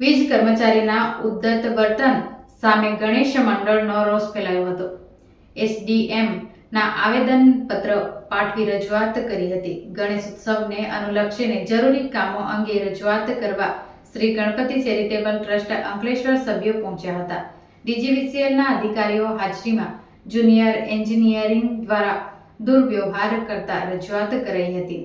વીજ કર્મચારીના ઉદ્ધત વર્તન સામે ગણેશ મંડળનો રોષ ફેલાયો હતો. એસડીએમ ના આવેદન પત્ર પાઠવી રજૂઆત કરી હતી. ગણેશ ઉત્સવને અનુલક્ષીને જરૂરી કામો અંગે રજૂઆત કરવા શ્રી ગણપતિ ચેરિટેબલ ટ્રસ્ટ અંકલેશ્વર સભ્યો પહોંચ્યા હતા. ડીજીવીસીએલના અધિકારીઓ હાજરીમાં જુનિયર એન્જિનિયરિંગ દ્વારા દુર્વ્યવહાર કરતા રજૂઆત કરાઈ હતી.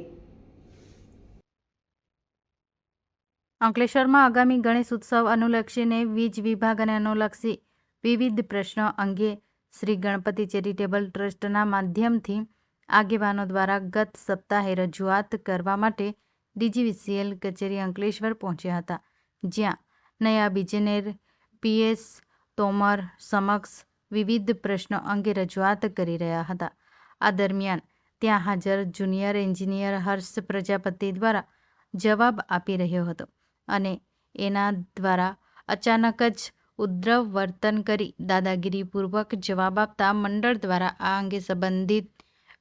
અંકલેશ્વરમાં આગામી ગણેશ ઉત્સવ અનુલક્ષીને વીજ વિભાગ અને અનુલક્ષી વિવિધ પ્રશ્નો અંગે શ્રી ગણપતિ ચેરિટેબલ ટ્રસ્ટના માધ્યમથી આગેવાનો દ્વારા ગત સપ્તાહે રજૂઆત કરવા માટે ડીજીવીસીએલ કચેરી અંકલેશ્વર પહોંચ્યા હતા, જ્યાં નયાબ ઇજનેર પીએસ તોમર સમક્ષ વિવિધ પ્રશ્નો અંગે રજૂઆત કરી રહ્યા હતા. આ દરમિયાન ત્યાં હાજર જુનિયર એન્જિનિયર હર્ષ પ્રજાપતિ દ્વારા જવાબ આપી રહ્યો હતો. અને એના દ્વારા અચાનક જ ઉદ્ધવ વર્તન કરી દાદાગીરીપૂર્વક જવાબ આપતા મંડળ દ્વારા આ અંગે સંબંધિત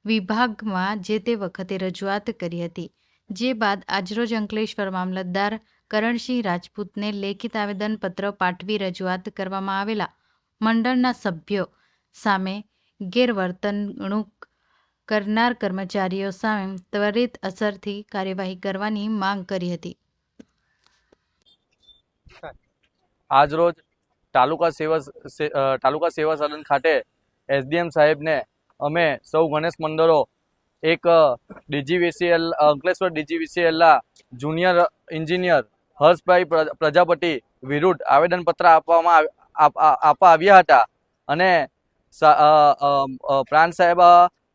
વિભાગમાં જે તે વખતે રજૂઆત કરી હતી, જે બાદ આજરોજ અંકલેશ્વર મામલતદાર કરણસિંહ રાજપૂતને લેખિત આવેદનપત્ર પાઠવી રજૂઆત કરવામાં આવેલા મંડળના સભ્યો સામે ગેરવર્તણૂક કરનાર કર્મચારીઓ સામે ત્વરિત અસરથી કાર્યવાહી કરવાની માંગ કરી હતી. આજરોજ તાલુકા સેવા તાલુકા સેવા સદન ખાતે એસડીએમ સાહેબને અમે સૌ ગણેશ મંડળો, એક ડીજીવીસીએલ અંકલેશ્વર ડીજીવીસીએલના જુનિયર એન્જિનિયર હર્ષભાઈ પ્રજાપતિ વિરુદ્ધ આવેદનપત્ર આપવામાં આપવા આવ્યા હતા. અને પ્રાંત સાહેબ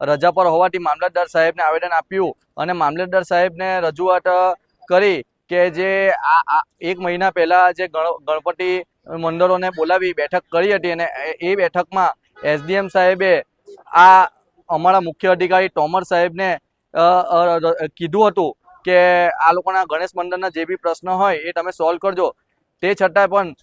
રજા પર હોવાથી મામલતદાર સાહેબને આવેદન આપ્યું અને મામલતદાર સાહેબને રજૂઆત કરી કે જે આ એક મહિના પહેલા જે ગણ, ગણપતિ મંડળોને બોલાવી બેઠક કરી હતી અને એ- બેઠકમાં એસડીએમ સાહેબે આ અમારા મુખ્ય અધિકારી તોમર સાહેબને કીધું હતું કે આ લોકોના ગણેશ મંડળના જે બી પ્રશ્ન હોય એ તમે સોલ્વ કરજો. તે છતાં પણ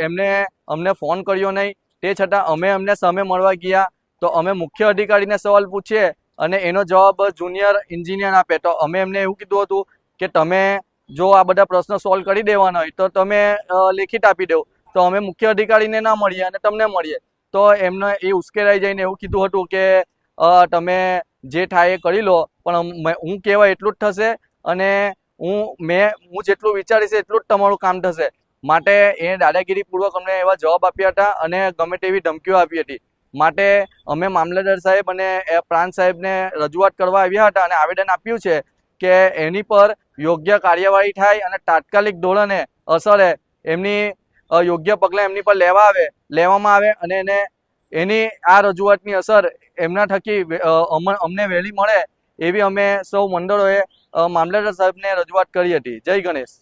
એમને, અમને ફોન કર્યો નહીં. તે છતાં અમે અમને સામે મળવા ગયા. તો અમે મુખ્ય અધિકારીને સવાલ પૂછીએ અને એનો જવાબ જુનિયર એન્જિનિયર આપે. તો અમે એમને એવું કીધું હતું કે તમે જો આ બધા પ્રશ્નો સોલ્વ કરી દેવાના હોય તો તમે લેખિત આપી દો. તો અમે મુખ્ય અધિકારીને ના મળીએ અને તમને મળીએ. તો એમને એ ઉશ્કેરાઈ જઈને એવું કીધું હતું કે તમે જે થાય એ કરી લો, પણ હું કહેવાય એટલું જ થશે અને હું, મેં, હું જેટલું વિચારીશ એટલું જ તમારું કામ થશે. માટે એ દાદાગીરીપૂર્વક અમને એવા જવાબ આપ્યા હતા અને ગમે તેવી ધમકીઓ આપી હતી. માટે અમે મામલતદાર સાહેબ અને પ્રાંત સાહેબને રજૂઆત કરવા આવ્યા હતા અને આવેદન આપ્યું છે કે એની પર યોગ્ય કાર્યવાહી થાય અને તાત્કાલિક ધોરણે અસરે એમની યોગ્ય પગલાં એમની પર લેવા આવે, લેવામાં આવે અને એને, એની આ રજૂઆતની અસર એમના થકી અમને વહેલી મળે એવી અમે સૌ મંડળોએ મામલતદાર સાહેબને રજૂઆત કરી હતી. જય ગણેશ.